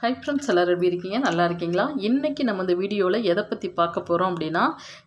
Hi friends எல்லோரும் எப்படி இருக்கீங்க? நல்லா இருக்கீங்களா? இன்றைக்கி நம்ம இந்த வீடியோவில் எதை பற்றி பார்க்க போகிறோம் அப்படின்னா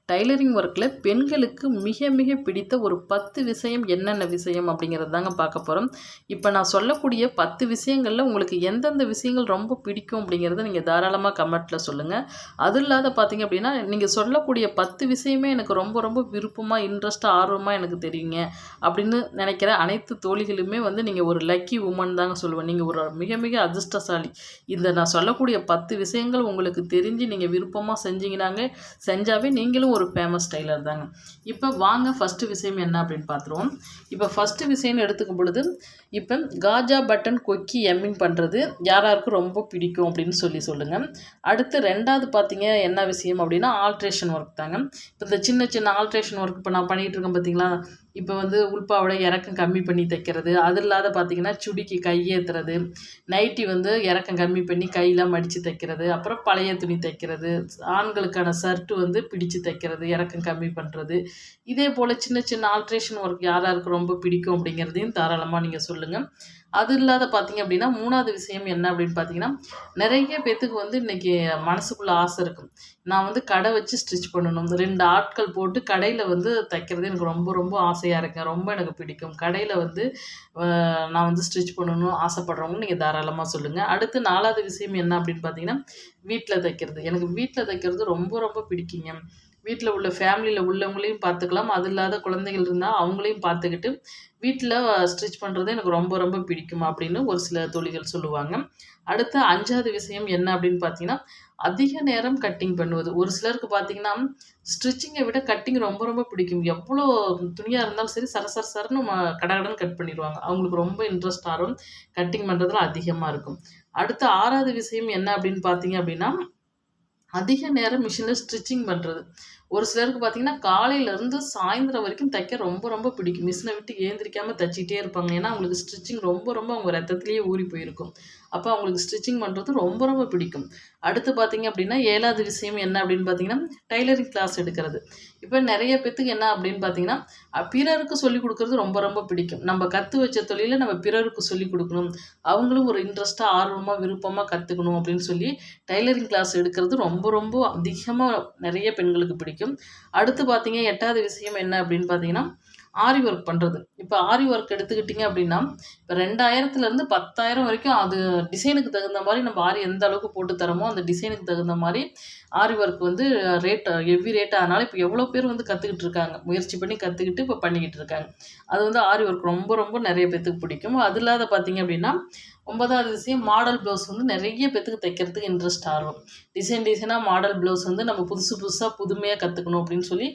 டைலரிங் ஒர்க்கில் பெண்களுக்கு மிக மிக பிடித்த ஒரு பத்து விஷயம் என்னென்ன விஷயம் அப்படிங்கிறது தாங்க பார்க்க போகிறோம் இப்போ நான் சொல்லக்கூடிய பத்து விஷயங்களில் உங்களுக்கு எந்தெந்த விஷயங்கள் ரொம்ப பிடிக்கும் அப்படிங்கிறத நீங்கள் தாராளமாக கமெண்ட்டில் சொல்லுங்கள் அது இல்லாத பார்த்தீங்க அப்படின்னா நீங்கள் சொல்லக்கூடிய பத்து விஷயமே எனக்கு ரொம்ப ரொம்ப விருப்பமாக இன்ட்ரெஸ்ட்டாக ஆர்வமாக எனக்கு தெரியுங்க. அப்படின்னு நினைக்கிற அனைத்து தோழிகளுமே வந்து நீங்கள் ஒரு லக்கி உமன் தாங்க சொல்லுவேன். நீங்கள் ஒரு மிக மிக அதிர்ஷ்டசாலி. இந்த நான் சொல்லக்கூடிய பத்து விஷயங்கள் உங்களுக்கு தெரிஞ்சு நீங்கள் விருப்பமாக செஞ்சீங்கன்னாங்க செஞ்சாவே நீங்களும் ஒரு ஃபேமஸ் டைலர் தாங்க. இப்போ வாங்க ஃபஸ்ட்டு விஷயம் என்ன அப்படின்னு பார்த்துருவோம் இப்போ ஃபஸ்ட்டு விஷயம்னு எடுத்துக்கும் பொழுது இப்போ காஜா பட்டன் கொக்கி எம்மிங் பண்ணுறது யாராருக்கும் ரொம்ப பிடிக்கும் அப்படின்னு சொல்லி சொல்லுங்கள் அடுத்து ரெண்டாவது பார்த்தீங்க என்ன விஷயம் அப்படின்னா ஆல்ட்ரேஷன் ஒர்க் தாங்க. இப்போ இந்த சின்ன சின்ன ஆல்ட்ரேஷன் ஒர்க் இப்போ நான் பண்ணிகிட்டு இருக்கேன் பார்த்தீங்களா இப்போ வந்து உள்பாவோட இறக்கம் கம்மி பண்ணி தைக்கிறது. அது இல்லாத பார்த்தீங்கன்னா சுடிக்கு கையேற்றுறது நைட்டி வந்து இறக்கம் கம்மி பண்ணி கையெல்லாம் மடித்து தைக்கிறது. அப்புறம் பழைய துணி தைக்கிறது. ஆண்களுக்கான ஷர்ட்டு வந்து பிடிச்சு தைக்கிறது இறக்கம் கம்மி பண்ணுறது இதே போல் சின்ன சின்ன ஆல்ட்ரேஷன் ஒர்க் யாராருக்கு ரொம்ப பிடிக்கும் அப்படிங்கிறதையும் தாராளமாக நீங்கள் சொல்லுங்கள் அது இல்லாத பார்த்தீங்க அப்படின்னா மூணாவது விஷயம் என்ன அப்படின்னு பார்த்தீங்கன்னா நிறைய பேத்துக்கு வந்து இன்றைக்கி மனசுக்குள்ளே ஆசை இருக்கும். நான் வந்து கடை வச்சு ஸ்டிச் பண்ணணும். ரெண்டு ஆட்கள் போட்டு கடையில் வந்து தைக்கிறது எனக்கு ரொம்ப ரொம்ப ஆசையாக இருக்கேன் ரொம்ப எனக்கு பிடிக்கும். கடையில் வந்து நான் வந்து ஸ்டிச் பண்ணணும் ஆசைப்படுறவங்க நீங்கள் தாராளமாக சொல்லுங்கள் அடுத்து நாலாவது விஷயம் என்ன அப்படின்னு பார்த்தீங்கன்னா வீட்டில் தைக்கிறது. எனக்கு வீட்டில் தைக்கிறது ரொம்ப ரொம்ப பிடிக்குங்க. வீட்டில் உள்ள ஃபேமிலியில் உள்ளவங்களையும் பார்த்துக்கலாம் அது இல்லாத குழந்தைகள் இருந்தால் அவங்களையும் பார்த்துக்கிட்டு வீட்டில் ஸ்டிச் பண்ணுறது எனக்கு ரொம்ப ரொம்ப பிடிக்கும் அப்படின்னு ஒரு சில தொழில்கள் சொல்லுவாங்க. அடுத்த அஞ்சாவது விஷயம் என்ன அப்படின்னு பார்த்தீங்கன்னா அதிக நேரம் கட்டிங் பண்ணுவது. ஒரு சிலருக்கு பார்த்தீங்கன்னா ஸ்டிச்சிங்கை விட கட்டிங் ரொம்ப ரொம்ப பிடிக்கும். எவ்வளோ துணியாக இருந்தாலும் சரி சர சர சரன்னு கடகடன் கட் பண்ணிடுவாங்க. அவங்களுக்கு ரொம்ப இன்ட்ரெஸ்ட் ஆகும் கட்டிங் பண்ணுறதுல அதிகமாக இருக்கும். அடுத்த ஆறாவது விஷயம் என்ன அப்படின்னு பார்த்தீங்க அப்படின்னா அதிக நேரம் மிஷினில் ஸ்டிச்சிங் பண்ணுறது ஒரு சிலருக்கு பார்த்தீங்கன்னா காலையிலேருந்து சாயந்தரம் வரைக்கும் தைக்க ரொம்ப ரொம்ப பிடிக்கும். மிஷினை விட்டு ஏந்திரிக்காமல் தைச்சிக்கிட்டே இருப்பாங்க. ஏன்னா அவங்களுக்கு ஸ்டிச்சிங் ரொம்ப ரொம்ப அவங்க ரத்தத்துலேயே ஊறி போயிருக்கும். அப்போ அவங்களுக்கு ஸ்டிச்சிங் பண்ணுறது ரொம்ப ரொம்ப பிடிக்கும். அடுத்து பார்த்தீங்க அப்படின்னா ஏழாவது விஷயம் என்ன அப்படின்னு பார்த்தீங்கன்னா டைலரிங் கிளாஸ் எடுக்கிறது. இப்போ நிறைய பேத்துக்கு என்ன அப்படின்னு பார்த்தீங்கன்னா பிறருக்கு சொல்லிக் கொடுக்குறது ரொம்ப ரொம்ப பிடிக்கும். நம்ம கற்று வச்ச தொழிலை நம்ம பிறருக்கு சொல்லிக் கொடுக்கணும். அவங்களும் ஒரு இன்ட்ரெஸ்ட்டாக ஆர்வமாக விருப்பமாக கற்றுக்கணும் அப்படின்னு சொல்லி டைலரிங் கிளாஸ் எடுக்கிறது ரொம்ப ரொம்ப அதிகமாக நிறைய பெண்களுக்கு பிடிக்கும். அடுத்து பார்த்தீங்க எட்டாவது விஷயம் என்ன அப்படின்னு பார்த்தீங்கன்னா ஆரி ஒர்க் பண்ணுறது இப்போ ஆரி ஒர்க் எடுத்துக்கிட்டிங்க அப்படின்னா இப்போ ரெண்டாயிரத்துலேருந்து பத்தாயிரம் வரைக்கும் அது டிசைனுக்கு தகுந்த மாதிரி நம்ம ஆரி எந்த அளவுக்கு போட்டு தரமோ அந்த டிசைனுக்கு தகுந்த மாதிரி ஆரி ஒர்க் வந்து ரேட் ஹெவி ரேட் அதனால் இப்போ எவ்வளோ பேர் வந்து கற்றுக்கிட்டு இருக்காங்க. முயற்சி பண்ணி கற்றுக்கிட்டு இப்போ பண்ணிக்கிட்டு இருக்காங்க. அது வந்து ஆரி ஒர்க் ரொம்ப ரொம்ப நிறைய பேத்துக்கு பிடிக்கும். அது இல்லாத பார்த்தீங்க அப்படின்னா ஒன்பதாவது விஷயம் மாடல் ப்ளவுஸ் வந்து நிறைய பேத்துக்கு தைக்கிறதுக்கு இன்ட்ரெஸ்ட் ஆகும் டிசைன் டிசைனாக மாடல் ப்ளவுஸ் வந்து நம்ம புதுசு புதுசாக புதுமையாக கற்றுக்கணும் அப்படின்னு சொல்லி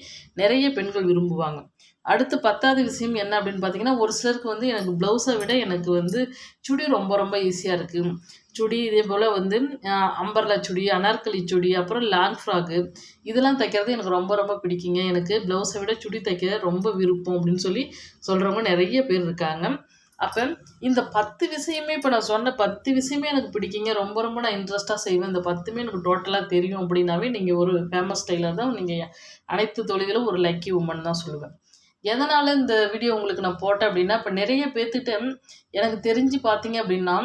நிறைய பெண்கள் விரும்புவாங்க. அடுத்து பத்தாவது விஷயம் என்ன அப்படின்னு பார்த்தீங்கன்னா ஒரு சிலருக்கு வந்து எனக்கு ப்ளவுஸை விட எனக்கு வந்து சுடி ரொம்ப ரொம்ப ஈஸியாக இருக்குது சுடி இதே போல் வந்து அம்பர்லா சுடி அனார்கலி சுடி அப்புறம் லாங் ஃப்ராக்கு இதெல்லாம் தைக்கிறது எனக்கு ரொம்ப ரொம்ப பிடிக்குங்க. எனக்கு ப்ளவுஸை விட சுடி தைக்க ரொம்ப விருப்பம் அப்படின்னு சொல்லி சொல்கிறவங்க நிறைய பேர் இருக்காங்க. அப்போ இந்த பத்து விஷயமே இப்போ நான் சொன்ன பத்து விஷயமே எனக்கு பிடிக்குங்க. ரொம்ப ரொம்ப நான் இன்ட்ரெஸ்ட்டாக செய்வேன். இந்த பத்துமே எனக்கு டோட்டலாக தெரியும் அப்படின்னாவே நீங்கள் ஒரு ஃபேமஸ் ஸ்டைலர் தான். நீங்கள் அனைத்து தொழிலும் ஒரு லக்கி உமன் தான் சொல்லுவேன். எதனால் இந்த வீடியோ உங்களுக்கு நான் போட்டேன் அப்படின்னா இப்போ நிறைய பேர்த்துட்டு எனக்கு தெரிஞ்சு பார்த்தீங்க அப்படின்னா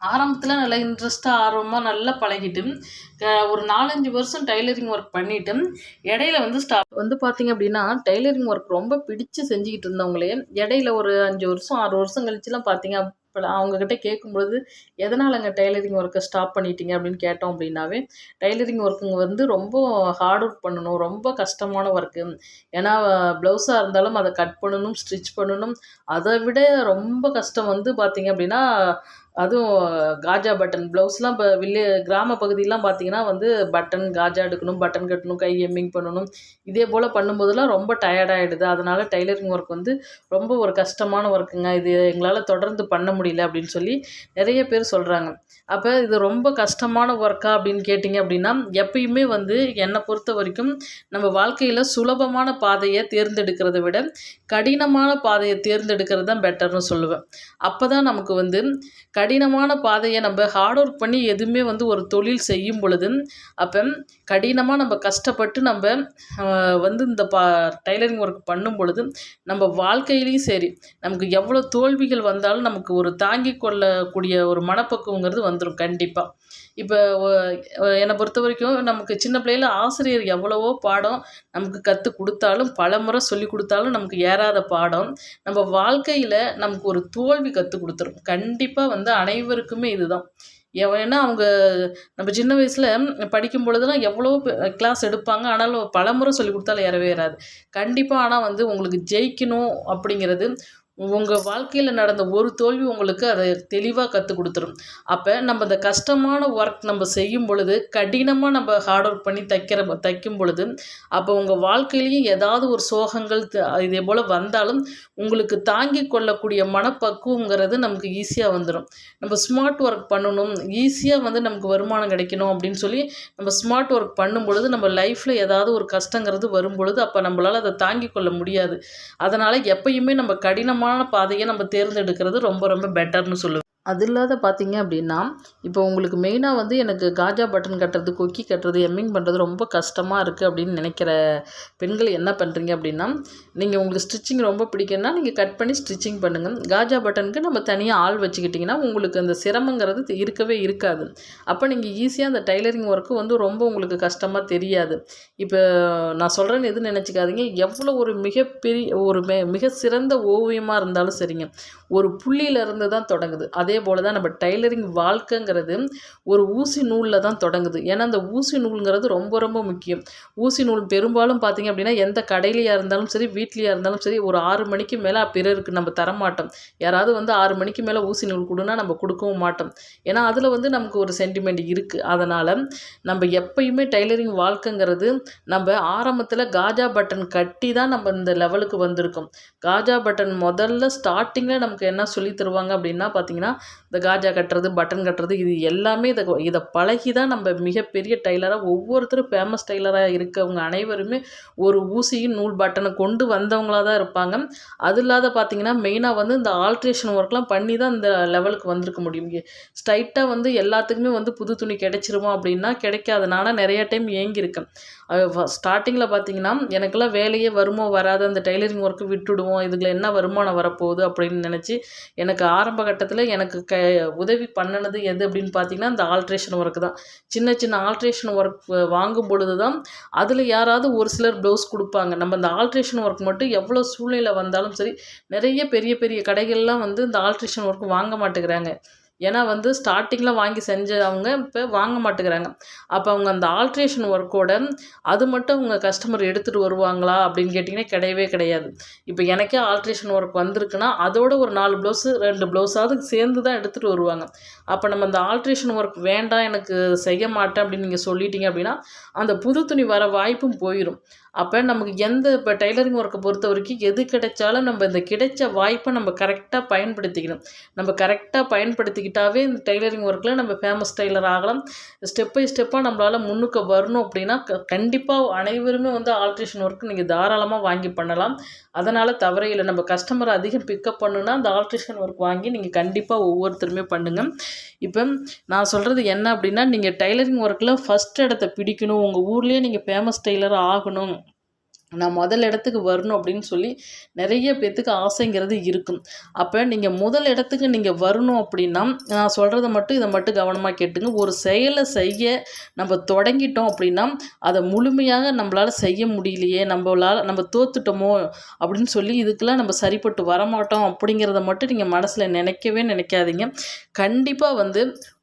ஆரம்பத்தில் நல்லா இன்ட்ரெஸ்ட்டாக ஆர்வமாக நல்லா பழகிட்டு ஒரு நாலஞ்சு வருஷம் டைலரிங் ஒர்க் பண்ணிவிட்டு இடையில வந்து ஸ்டாப் வந்து பார்த்திங்க அப்படின்னா டைலரிங் ஒர்க் ரொம்ப பிடிச்சு செஞ்சுக்கிட்டு இருந்தவங்களே இடையில ஒரு அஞ்சு வருஷம் ஆறு வருஷம் கழிச்சுலாம் பார்த்தீங்க இப்போ அவங்கக்கிட்ட கேட்கும்பொழுது எதனால் அங்கே டைலரிங் ஒர்க்கை ஸ்டாப் பண்ணிட்டீங்க? அப்படின்னு கேட்டோம் அப்படின்னாவே டைலரிங் ஒர்க்குங்க வந்து ரொம்ப ஹார்ட் ஒர்க் பண்ணணும் ரொம்ப கஷ்டமான ஒர்க்கு ஏன்னா ப்ளவுஸாக இருந்தாலும் அதை கட் பண்ணணும் ஸ்டிச் பண்ணணும். அதை விட ரொம்ப கஷ்டம் வந்து பார்த்திங்க அப்படின்னா அதுவும் காஜா பட்டன் ப்ளவுஸ்லாம் இப்போ வில்லே கிராம பகுதியெலாம் பார்த்தீங்கன்னா வந்து பட்டன் காஜா எடுக்கணும் பட்டன் கட்டணும் கை எம்மிங் பண்ணணும். இதே போல் பண்ணும்போதெல்லாம் ரொம்ப டயர்டாகிடுது அதனால் டைலரிங் ஒர்க் வந்து ரொம்ப ஒரு கஷ்டமான ஒர்க்குங்க இது எங்களால் தொடர்ந்து பண்ண முடியல அப்படின்னு சொல்லி நிறைய பேர் சொல்கிறாங்க அப்போ இது ரொம்ப கஷ்டமான ஒர்க்கா அப்படின்னு கேட்டிங்க அப்படின்னா எப்பயுமே வந்து என்னை பொறுத்த வரைக்கும் நம்ம வாழ்க்கையில் சுலபமான பாதையை தேர்ந்தெடுக்கிறத விட கடினமான பாதையை தேர்ந்தெடுக்கிறது தான் பெட்டர்னு சொல்லுவேன். அப்போ தான் நமக்கு வந்து கடினமான பாதையை நம்ம ஹார்ட் ஒர்க் பண்ணி எதுவுமே வந்து ஒரு தொழில் செய்யும் பொழுது அப்போ கடினமாக நம்ம கஷ்டப்பட்டு நம்ம வந்து இந்த பா டைலரிங் ஒர்க் பண்ணும் பொழுது நம்ம வாழ்க்கையிலையும் சரி நமக்கு எவ்வளோ தோல்விகள் வந்தாலும் நமக்கு ஒரு தாங்கி கொள்ளக்கூடிய ஒரு மனப்பக்குவங்கிறது வந்துடும் கண்டிப்பாக இப்போ என்னை பொறுத்த வரைக்கும் நமக்கு சின்ன பிள்ளையில் ஆசிரியர் எவ்வளவோ பாடம் நமக்கு கற்றுக் கொடுத்தாலும் பல முறை சொல்லி கொடுத்தாலும் நமக்கு ஏறாத பாடம். நம்ம வாழ்க்கையில் நமக்கு ஒரு தோல்வி கற்றுக் கொடுத்துரும். கண்டிப்பாக வந்து அனைவருக்குமே இதுதான். ஏன்னா அவங்க நம்ம சின்ன வயசில் படிக்கும் பொழுதுலாம் எவ்வளோ கிளாஸ் எடுப்பாங்க. ஆனாலும் பலமுறை சொல்லி கொடுத்தாலும் ஏறவே ஏறாது. கண்டிப்பாக ஆனால் வந்து உங்களுக்கு ஜெயிக்கணும் அப்படிங்கிறது உங்கள் வாழ்க்கையில் நடந்த ஒரு தோல்வி உங்களுக்கு அதை தெளிவாக கற்றுக் கொடுத்துரும். அப்போ நம்ம இந்த கஷ்டமான ஒர்க் நம்ம செய்யும் பொழுது கடினமாக நம்ம ஹார்ட் ஒர்க் பண்ணி தைக்கிற தைக்கும் பொழுது அப்போ உங்கள் வாழ்க்கையிலையும் ஏதாவது ஒரு சோகங்கள் இதே போல் வந்தாலும் உங்களுக்கு தாங்கி கொள்ளக்கூடிய மனப்பக்குவங்கிறது நமக்கு ஈஸியாக வந்துடும் நம்ம ஸ்மார்ட் ஒர்க் பண்ணணும் ஈஸியாக வந்து நமக்கு வருமானம் கிடைக்கணும் அப்படின்னு சொல்லி நம்ம ஸ்மார்ட் ஒர்க் பண்ணும் பொழுது நம்ம லைஃப்பில் ஏதாவது ஒரு கஷ்டங்கிறது வரும் பொழுது அப்போ நம்மளால் அதை தாங்கி கொள்ள முடியாது. அதனால் எப்பயுமே நம்ம கடினமான பாதையை நம்ம தேர்ந்தெடுக்கிறது ரொம்ப ரொம்ப பெட்டர்னு சொல்லுவேன். அது இல்லாத பார்த்தீங்க அப்படின்னா இப்போ உங்களுக்கு மெயினாக வந்து எனக்கு காஜா பட்டன் கட்டுறது கொக்கி கட்டுறது எம்மிங் பண்ணுறது ரொம்ப கஷ்டமாக இருக்குது அப்படின்னு நினைக்கிற பெண்கள் என்ன பண்ணுறீங்க அப்படின்னா நீங்கள் உங்களுக்கு ஸ்டிச்சிங் ரொம்ப பிடிக்குன்னா நீங்கள் கட் பண்ணி ஸ்டிச்சிங் பண்ணுங்கள் காஜா பட்டனுக்கு நம்ம தனியாக ஆள் வச்சுக்கிட்டிங்கன்னா உங்களுக்கு அந்த சிரமங்கிறது இருக்கவே இருக்காது. அப்போ நீங்கள் ஈஸியாக அந்த டைலரிங் ஒர்க்கு வந்து ரொம்ப உங்களுக்கு கஷ்டமாக தெரியாது. இப்போ நான் சொல்கிறேன்னு எதுவும் நினச்சிக்காதீங்க. எவ்வளோ ஒரு மிகப்பெரிய ஒரு மிக சிறந்த ஓவியமாக இருந்தாலும் சரிங்க. ஒரு புள்ளியிலேருந்து தான் தொடங்குது. அதே அதே போல் தான் நம்ம டைலரிங் வாழ்க்கைங்கிறது ஒரு ஊசி நூலில் தான் தொடங்குது. ஏன்னா அந்த ஊசி நூலுங்கிறது ரொம்ப ரொம்ப முக்கியம். ஊசி நூல் பெரும்பாலும் பார்த்திங்க அப்படின்னா எந்த கடையிலையாக இருந்தாலும் சரி வீட்லேயா இருந்தாலும் சரி ஒரு ஆறு மணிக்கு மேலே பிறருக்கு நம்ம தரமாட்டோம். யாராவது வந்து ஆறு மணிக்கு மேலே ஊசி நூல் கொடுனா நம்ம கொடுக்கவும் மாட்டோம். ஏன்னா அதில் வந்து நமக்கு ஒரு சென்டிமெண்ட் இருக்குது அதனால் நம்ம எப்பயுமே டைலரிங் வாழ்க்கைங்கிறது நம்ம ஆரம்பத்தில் காஜா பட்டன் கட்டி தான் நம்ம இந்த லெவலுக்கு வந்திருக்கோம். காஜா பட்டன் முதல்ல ஸ்டார்டிங்கில் நமக்கு என்ன சொல்லி தருவாங்க அப்படின்னா பார்த்திங்கன்னா இந்த காஜா கட்டுறது பட்டன் கட்டுறது இது எல்லாமே இதை இதை பழகி தான் நம்ம மிகப்பெரிய டைலராக ஒவ்வொருத்தரும் ஃபேமஸ் டைலராக இருக்கவங்க அனைவருமே ஒரு ஊசியும் நூல் பட்டனை கொண்டு வந்தவங்களாக தான் இருப்பாங்க. அது இல்லாத பார்த்தீங்கன்னா மெயினாக வந்து இந்த ஆல்ட்ரேஷன் ஒர்க்லாம் பண்ணி தான் இந்த லெவலுக்கு வந்திருக்க முடியும். ஸ்ட்ரைட்டாக வந்து எல்லாத்துக்குமே வந்து புது துணி கிடைச்சிருமா அப்படின்னா கிடைக்காதனால நிறைய டைம் ஏங்கியிருக்கேன். ஸ்டார்டிங்கில் பார்த்தீங்கன்னா எனக்கெல்லாம் வேலையே வருமோ வராது அந்த டைலரிங் ஒர்க்கு விட்டுடுவோம் இதில் என்ன வருமானம் வரப்போகுது அப்படின்னு நினச்சி எனக்கு ஆரம்ப கட்டத்தில் எனக்கு க உதவி பண்ணினது எது அப்படின்னு பார்த்தீங்கன்னா அந்த ஆல்ட்ரேஷன் ஒர்க்கு தான். சின்ன சின்ன ஆல்ட்ரேஷன் ஒர்க் வாங்கும் பொழுது தான் அதில் யாராவது ஒரு சிலர் ப்ளவுஸ் கொடுப்பாங்க. நம்ம இந்த ஆல்ட்ரேஷன் ஒர்க் மட்டும் எவ்வளோ சூழ்நிலை வந்தாலும் சரி நிறைய பெரிய பெரிய கடைகள்லாம் வந்து இந்த ஆல்ட்ரேஷன் ஒர்க் வாங்க மாட்டேங்கிறாங்க. ஏன்னா வந்து ஸ்டார்டிங்கில் வாங்கி செஞ்சவங்க இப்போ வாங்க மாட்டேங்கிறாங்க. அப்போ அவங்க அந்த ஆல்ட்ரேஷன் ஒர்க்கோட அது மட்டும் அவங்க கஸ்டமர் எடுத்துகிட்டு வருவாங்களா அப்படின்னு கேட்டிங்கன்னா கிடையவே கிடையாது. இப்போ எனக்கே ஆல்ட்ரேஷன் ஒர்க் வந்திருக்குன்னா அதோட ஒரு நாலு ப்ளவுஸு ரெண்டு ப்ளவுஸாவது சேர்ந்து தான் எடுத்துகிட்டு வருவாங்க. அப்போ நம்ம அந்த ஆல்ட்ரேஷன் ஒர்க் வேண்டாம் எனக்கு செய்ய மாட்டேன் அப்படின்னு நீங்கள் சொல்லிட்டீங்க அப்படின்னா அந்த புது துணி வர வாய்ப்பும் போயிடும் அப்போ நமக்கு எந்த இப்போ டைலரிங் ஒர்க்கை பொறுத்த வரைக்கும் எது கிடைச்சாலும் நம்ம இந்த கிடைச்ச வாய்ப்பை நம்ம கரெக்டாக பயன்படுத்திக்கணும். நம்ம கரெக்டாக பயன்படுத்திக்கிட்டாவே இந்த டைலரிங் ஒர்க்கில் நம்ம ஃபேமஸ் டைலர் ஆகலாம். ஸ்டெப் பை ஸ்டெப்பாக நம்மளால் முன்னுக்கு வரணும் அப்படின்னா கண்டிப்பாக அனைவருமே வந்து ஆல்ட்ரேஷன் ஒர்க் நீங்கள் தாராளமாக வாங்கி பண்ணலாம். அதனால் தவறே இல்லை. நம்ம கஸ்டமரை அதிகம் பிக்கப் பண்ணுன்னா அந்த ஆல்ட்ரேஷன் ஒர்க் வாங்கி நீங்கள் கண்டிப்பாக ஒவ்வொருத்தருமே பண்ணுங்கள் இப்போ நான் சொல்கிறது என்ன அப்படின்னா நீங்கள் டைலரிங் ஒர்க்கில் ஃபஸ்ட் இடத்த பிடிக்கணும். உங்கள் ஊர்லேயே நீங்கள் ஃபேமஸ் டெய்லராக ஆகணும். நான் முதல் இடத்துக்கு வரணும் அப்படின்னு சொல்லி நிறைய பேர்த்துக்கு ஆசைங்கிறது இருக்கும். அப்போ நீங்கள் முதல் இடத்துக்கு நீங்கள் வரணும் அப்படின்னா நான் சொல்கிறத மட்டும் இதை மட்டும் கவனமாக கேட்டுங்க. ஒரு செயலை செய்ய நம்ம தொடங்கிட்டோம் அப்படின்னா அதை முழுமையாக நம்மளால் செய்ய முடியலையே நம்மளால் நம்ம தோத்துட்டோமோ அப்படின்னு சொல்லி இதுக்கெல்லாம் நம்ம சரிப்பட்டு வரமாட்டோம் அப்படிங்கிறத மட்டும் நீங்கள் மனசில் நினைக்கவே நினைக்காதீங்க. கண்டிப்பாக வந்து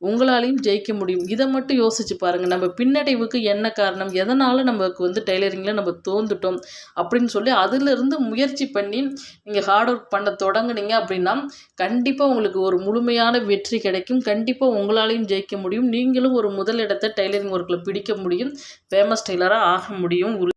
உங்களாலையும் ஜெயிக்க முடியும். இதை மட்டும் யோசிச்சு பாருங்கள் நம்ம பின்னடைவுக்கு என்ன காரணம்? எதனால் நமக்கு வந்து டெய்லரிங்கில் நம்ம தோந்துட்டோம்? அப்படின்னு சொல்லி அதிலிருந்து முயற்சி பண்ணி நீங்கள் ஹார்ட் ஒர்க் பண்ண தொடங்குனீங்க அப்படின்னா கண்டிப்பாக உங்களுக்கு ஒரு முழுமையான வெற்றி கிடைக்கும். கண்டிப்பாக உங்களாலையும் ஜெயிக்க முடியும். நீங்களும் ஒரு முதல் இடத்தை டெய்லரிங் ஒர்க்கில் பிடிக்க முடியும். ஃபேமஸ் டெய்லராக ஆக முடியும்.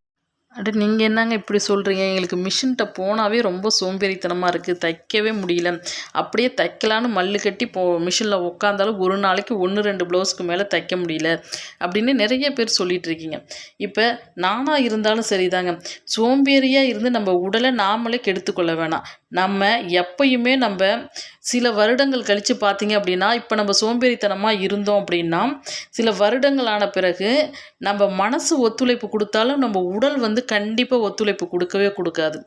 அட நீங்கள் என்னங்க இப்படி சொல்கிறீங்க எங்களுக்கு மிஷின்கிட்ட போனாவே ரொம்ப சோம்பேறித்தனமாக இருக்குது தைக்கவே முடியல. அப்படியே தைக்கலான்னு மல்லு கட்டி போ மிஷினில் உட்காந்தாலும் ஒரு நாளைக்கு ஒன்று ரெண்டு ப்ளவுஸ்க்கு மேலே தைக்க முடியல. அப்படின்னு நிறைய பேர் சொல்லிகிட்டு இருக்கீங்க. இப்போ நானாக இருந்தாலும் சரிதாங்க. சோம்பேறியாக இருந்து நம்ம உடலை நாமளே கெடுத்துக்கொள்ள வேணாம். நம்ம எப்பயுமே நம்ம சில வருடங்கள் கழித்து பார்த்தீங்க அப்படின்னா இப்போ நம்ம சோம்பேறித்தனமாக இருந்தோம் அப்படின்னா சில வருடங்கள் ஆன பிறகு நம்ம மனசு ஒத்துழைப்பு கொடுத்தாலும் நம்ம உடல் வந்து கண்டிப்பாக ஒத்துழைப்பு கொடுக்கவே கொடுக்காது.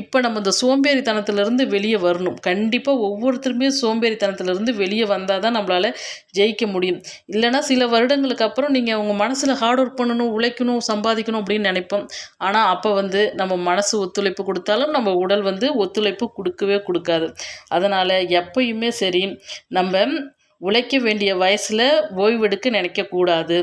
இப்போ நம்ம இந்த சோம்பேறித்தனத்திலேருந்து வெளியே வரணும். கண்டிப்பாக ஒவ்வொருத்தருமே சோம்பேறித்தனத்திலேருந்து வெளியே வந்தால் தான் நம்மளால் ஜெயிக்க முடியும். இல்லைனா சில வருடங்களுக்கு அப்புறம் நீங்கள் உங்கள் மனசில் ஹார்ட் ஒர்க் பண்ணணும் உழைக்கணும் சம்பாதிக்கணும் அப்படின்னு நினைப்போம். ஆனால் அப்போ வந்து நம்ம மனசு ஒத்துழைப்பு கொடுத்தாலும் நம்ம உடல் வந்து ஒத்துழைப்பு கொடுக்கவே கொடுக்காது. அதனால் எப்பயுமே சரி நம்ம உழைக்க வேண்டிய வயசில் ஓய்வெடுக்க நினைக்கக்கூடாது.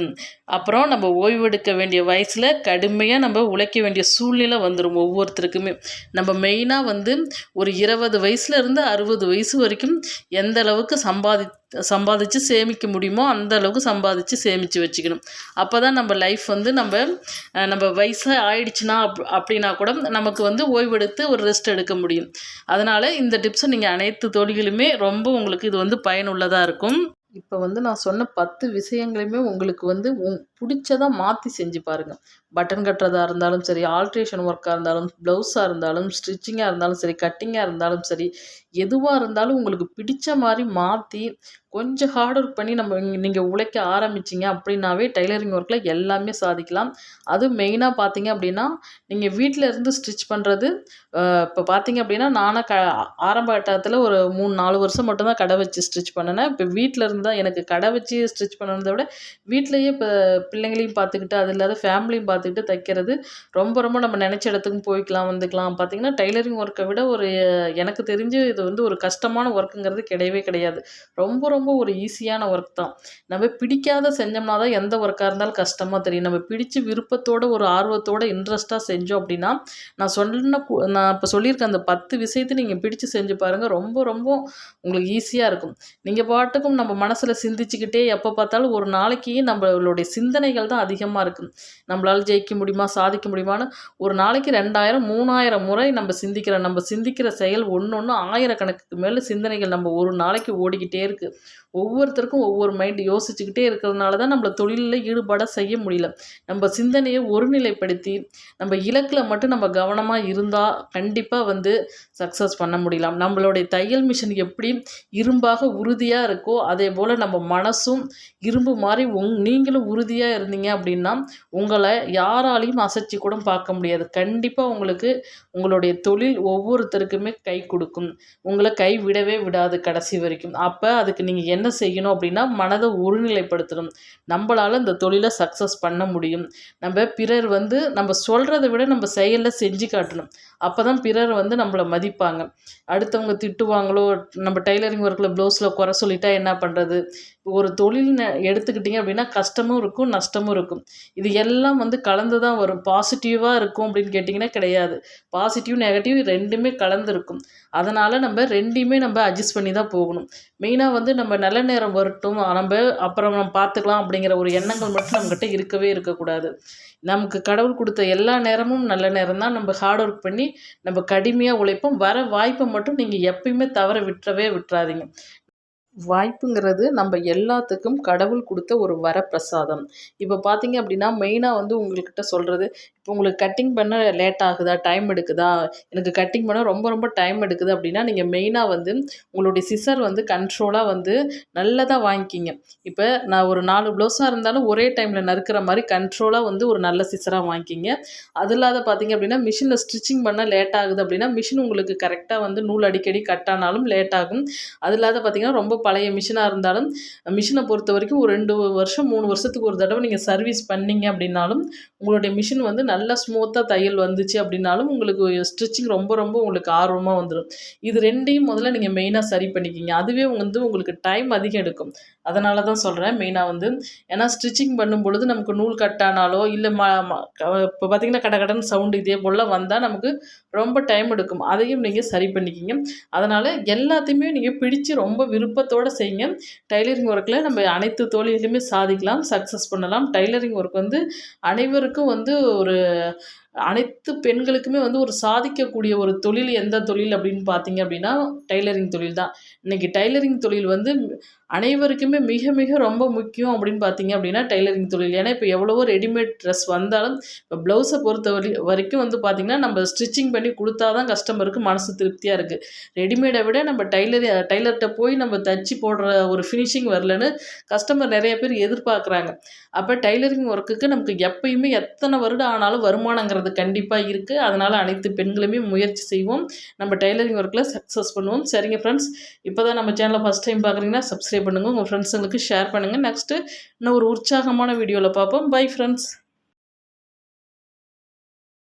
அப்புறம் நம்ம ஓய்வெடுக்க வேண்டிய வயசில் கடுமையாக நம்ம உழைக்க வேண்டிய சூழ்நிலை வந்துடும் ஒவ்வொருத்தருக்குமே. நம்ம மெயினாக வந்து ஒரு இருபது வயசுலேருந்து அறுபது வயசு வரைக்கும் எந்த அளவுக்கு சம்பாதி சம்பாதிச்சு சேமிக்க முடியுமோ அந்த அளவுக்கு சம்பாதிச்சு சேமித்து வச்சுக்கணும். அப்போ தான் நம்ம லைஃப் வந்து நம்ம நம்ம வயசாக ஆயிடுச்சுன்னா அப் அப்படின்னா கூட நமக்கு வந்து ஓய்வெடுத்து ஒரு ரெஸ்ட் எடுக்க முடியும். அதனால் இந்த டிப்ஸை நீங்கள் அனைத்து தொழிலுமே ரொம்ப உங்களுக்கு இது வந்து பயனுள்ளதாக இருக்கும். இப்போ வந்து நான் சொன்ன பத்து விஷயங்களையுமே உங்களுக்கு வந்து உங் பிடிச்சதாக மாற்றி செஞ்சு பாருங்கள் பட்டன் கட்டுறதா இருந்தாலும் சரி ஆல்ட்ரேஷன் ஒர்க்காக இருந்தாலும் ப்ளவுஸாக இருந்தாலும் ஸ்டிச்சிங்காக இருந்தாலும் சரி கட்டிங்காக இருந்தாலும் சரி எதுவாக இருந்தாலும் உங்களுக்கு பிடிச்ச மாதிரி மாற்றி கொஞ்சம் ஹார்ட் ஒர்க் பண்ணி நம்ம நீங்கள் உழைக்க ஆரம்பிச்சிங்க அப்படின்னாவே டைலரிங் ஒர்க்கில் எல்லாமே சாதிக்கலாம். அதுவும் மெயினாக பார்த்தீங்க அப்படின்னா நீங்கள் வீட்டில் இருந்து ஸ்டிச் பண்ணுறது இப்போ பார்த்தீங்க அப்படின்னா நானும் க ஆரம்ப கட்டத்தில் ஒரு மூணு நாலு வருஷம் மட்டும்தான் கடை வச்சு ஸ்டிச் பண்ணினேன். இப்போ வீட்டில் இருந்து தான் எனக்கு கடை வச்சு ஸ்டிச் பண்ணுறதை விட வீட்டிலையே இப்போ பிள்ளைங்களையும் பார்த்துக்கிட்டு அது இல்லாத ஃபேமிலியும் பார்த்துக்கிட்டு தைக்கிறது ரொம்ப ரொம்ப நம்ம நினச்ச இடத்துக்கும் போய்க்கலாம் வந்துக்கலாம். பார்த்தீங்கன்னா டைலரிங் ஒர்க்கை விட ஒரு எனக்கு தெரிஞ்சு இது வந்து ஒரு கஷ்டமான ஒர்க்குங்கிறது கிடையவே கிடையாது. ரொம்ப ரொம்ப ஒரு ஈஸியான ஒர்க் தான். நம்ம பிடிக்காத செஞ்சோம்னா தான் எந்த ஒர்க்காக இருந்தாலும் கஷ்டமாக தெரியும். நம்ம பிடிச்சு விருப்பத்தோட ஒரு ஆர்வத்தோட இன்ட்ரெஸ்ட்டாக செஞ்சோம் அப்படின்னா நான் சொன்ன நான் இப்போ சொல்லியிருக்க அந்த பத்து விஷயத்தை நீங்கள் பிடிச்சு செஞ்சு பாருங்கள் ரொம்ப ரொம்ப உங்களுக்கு ஈஸியாக இருக்கும். நீங்கள் பாட்டுக்கும் நம்ம மனசில் சிந்திச்சுக்கிட்டே எப்போ பார்த்தாலும் ஒரு நாளைக்கு நம்மளுடைய சிந்தனை சிந்தனைகள் தான் அதிகமாக இருக்கும் நம்மளால் ஜெயிக்க முடியுமா சாதிக்க முடியுமான்னு ஒரு நாளைக்கு ரெண்டாயிரம் மூணாயிரம் முறை நம்ம சிந்திக்கிற நம்ம சிந்திக்கிற செயல் ஒன்று ஒன்று ஆயிரக்கணக்குக்கு மேலே சிந்தனைகள் நம்ம ஒரு நாளைக்கு ஓடிக்கிட்டே இருக்குது ஒவ்வொருத்தருக்கும் ஒவ்வொரு மைண்ட் யோசிச்சுக்கிட்டே இருக்கிறதுனால தான் நம்மளை தொழிலில் ஈடுபாட செய்ய முடியல. நம்ம சிந்தனையை ஒருநிலைப்படுத்தி நம்ம இலக்கில் மட்டும் நம்ம கவனமாக இருந்தால் கண்டிப்பாக வந்து சக்ஸஸ் பண்ண முடியலாம். நம்மளுடைய தையல் மிஷின் எப்படி இரும்பாக உறுதியாக இருக்கோ அதே போல் நம்ம மனசும் இரும்பு மாதிரி உங் நீங்களும் உறுதியாக இருந்தீங்க அப்படின்னா உங்களை யாராலையும் அசைச்சி கூட பார்க்க முடியாது. கண்டிப்பாக உங்களுக்கு உங்களுடைய தொழில் ஒவ்வொருத்தருக்குமே கை கொடுக்கும். உங்களை கை விடவே விடாது கடைசி வரைக்கும். அப்போ அதுக்கு நீங்கள் என்ன செய்யணும் அப்படின்னா மனதை ஒருநிலைப்படுத்தணும். நம்மளால் இந்த தொழிலை சக்ஸஸ் பண்ண முடியும். நம்ம பிறர் வந்து நம்ம சொல்கிறத விட நம்ம செயலில் செஞ்சு காட்டணும். அப்போ தான் பிறர் வந்து நம்மளை மதிப்பாங்க. அடுத்தவங்க திட்டுவாங்களோ நம்ம டைலரிங் ஒர்க்கில் ப்ளவுஸில் குறை சொல்லிட்டா என்ன பண்ணுறது ஒரு தொழில் எடுத்துக்கிட்டிங்க அப்படின்னா கஷ்டமும் இருக்கும் நஷ்டமும் இருக்கும். இது எல்லாம் வந்து கலந்து தான் வரும். பாசிட்டிவாக இருக்கும் அப்படின்னு கேட்டிங்கன்னா கிடையாது. பாசிட்டிவ் நெகட்டிவ் ரெண்டுமே கலந்துருக்கும். அதனால் நம்ம ரெண்டையுமே நம்ம அட்ஜஸ்ட் பண்ணி தான் போகணும் மெயினாக வந்து நம்ம நல்ல நேரம் வரட்டும். நம்ம அப்புறம் நம்ம பார்த்துக்கலாம் அப்படிங்கிற ஒரு எண்ணங்கள் மட்டும் நம்மக்கிட்ட இருக்கவே இருக்கக்கூடாது. நமக்கு கடவுள் கொடுத்த எல்லா நேரமும் நல்ல நேரம் தான் நம்ம ஹார்ட் ஒர்க் பண்ணி நம்ம கடுமையாக உழைப்போம். வர வாய்ப்பை மட்டும் நீங்கள் எப்பயுமே தவற விட்டுறவே விட்டுறாதீங்க. வாய்ப்புங்கிறது நம்ம எல்லாத்துக்கும் கடவுள் கொடுத்த ஒரு வரப்பிரசாதம். இப்போ பார்த்தீங்க அப்படின்னா மெயினாக வந்து உங்கள்கிட்ட சொல்கிறது இப்போ உங்களுக்கு கட்டிங் பண்ண லேட் ஆகுதா டைம் எடுக்குதா? எனக்கு கட்டிங் பண்ண ரொம்ப ரொம்ப டைம் எடுக்குது அப்படின்னா நீங்கள் மெயினாக வந்து உங்களுடைய சிசர் வந்து கண்ட்ரோலாக வந்து நல்லதாக வாங்கிக்கிங்க. இப்போ நான் ஒரு நாலு ப்ளவுஸாக இருந்தாலும் ஒரே டைமில் நறுக்கிற மாதிரி கண்ட்ரோலாக வந்து ஒரு நல்ல சிசராக வாங்கிக்கிங்க. அது இல்லாத பார்த்தீங்க அப்படின்னா மிஷினில் ஸ்டிச்சிங் பண்ண லேட் ஆகுது அப்படின்னா மிஷின் உங்களுக்கு கரெக்டாக வந்து நூல் அடிக்கடி கட் ஆனாலும் லேட் ஆகும். அது இல்லாத பார்த்தீங்கன்னா ரொம்ப பழைய மிஷினாக இருந்தாலும் மிஷினை பொறுத்த வரைக்கும் ஒரு ரெண்டு வருஷம் மூணு வருஷத்துக்கு ஒரு தடவை நீங்கள் சர்வீஸ் பண்ணீங்க அப்படின்னாலும் உங்களுடைய மிஷின் வந்து நல்லா ஸ்மூத்தாக தையல் வந்துச்சு அப்படின்னாலும் உங்களுக்கு ஸ்டிச்சிங் ரொம்ப ரொம்ப உங்களுக்கு ஆர்வமாக வந்துடும் இது ரெண்டையும் முதல்ல நீங்கள் மெயினாக சரி பண்ணிக்கிங்க. அதுவே வந்து உங்களுக்கு டைம் அதிகம் எடுக்கும். அதனால தான் சொல்கிறேன் மெயினாக வந்து ஏன்னா ஸ்டிச்சிங் பண்ணும் பொழுது நமக்கு நூல் கட்டானாலோ இல்லை ம இப்போ பார்த்தீங்கன்னா கட கடன்னு சவுண்டு இதே போல் வந்தால் நமக்கு ரொம்ப டைம் எடுக்கும். அதையும் நீங்கள் சரி பண்ணிக்கிங்க. அதனால் எல்லாத்தையுமே நீங்கள் பிடிச்சு ரொம்ப விருப்பத்தோடு செய்யுங்க. டைலரிங் ஒர்க்கில் நம்ம அனைத்து தொழிலுமே சாதிக்கலாம் சக்ஸஸ் பண்ணலாம். டைலரிங் ஒர்க் வந்து அனைவருக்கும் வந்து ஒரு அனைத்து பெண்களுக்குமே வந்து ஒரு சாதிக்கக்கூடிய ஒரு தொழில் எந்த தொழில் அப்படின்னு பார்த்தீங்க அப்படின்னா டைலரிங் தொழில் தான். இன்றைக்கி டைலரிங் தொழில் வந்து அனைவருக்குமே மிக மிக ரொம்ப முக்கியம் அப்படின்னு பார்த்தீங்க அப்படின்னா டைலரிங் தொழில். ஏன்னா இப்போ எவ்வளவோ ரெடிமேட் ட்ரெஸ் வந்தாலும் இப்போ ப்ளவுஸை பொறுத்த வரை வரைக்கும் வந்து பார்த்திங்கன்னா நம்ம ஸ்டிச்சிங் பண்ணி கொடுத்தா தான் கஸ்டமருக்கு மனசு திருப்தியாக இருக்குது ரெடிமேடை விட நம்ம டைலர் டைலர்கிட்ட போய் நம்ம தச்சு போடுற ஒரு ஃபினிஷிங் வரலன்னு கஸ்டமர் நிறைய பேர் எதிர்பார்க்குறாங்க. அப்போ டைலரிங் ஒர்க்குக்கு நமக்கு எப்பயுமே எத்தனை வருடம் ஆனாலும் வருமானங்கிறது கண்டிப்பாக இருக்குது அதனால் அனைத்து பெண்களுமே முயற்சி செய்வோம். நம்ம டைலரிங் ஒர்க்கில் சக்ஸஸ் பண்ணுவோம். சரிங்க ஃப்ரெண்ட்ஸ் இப்போ தான் நம்ம சேனலை ஃபஸ்ட் டைம் பார்க்குறீங்கன்னா சப்ஸ்கிரைப் பண்ணுங்கள் உங்கள் ஃப்ரெண்ட்ஸுங்களுக்கு ஷேர் பண்ணுங்கள் நெக்ஸ்ட்டு இன்னும் ஒரு உற்சாகமான வீடியோவில் பார்ப்போம். Bye friends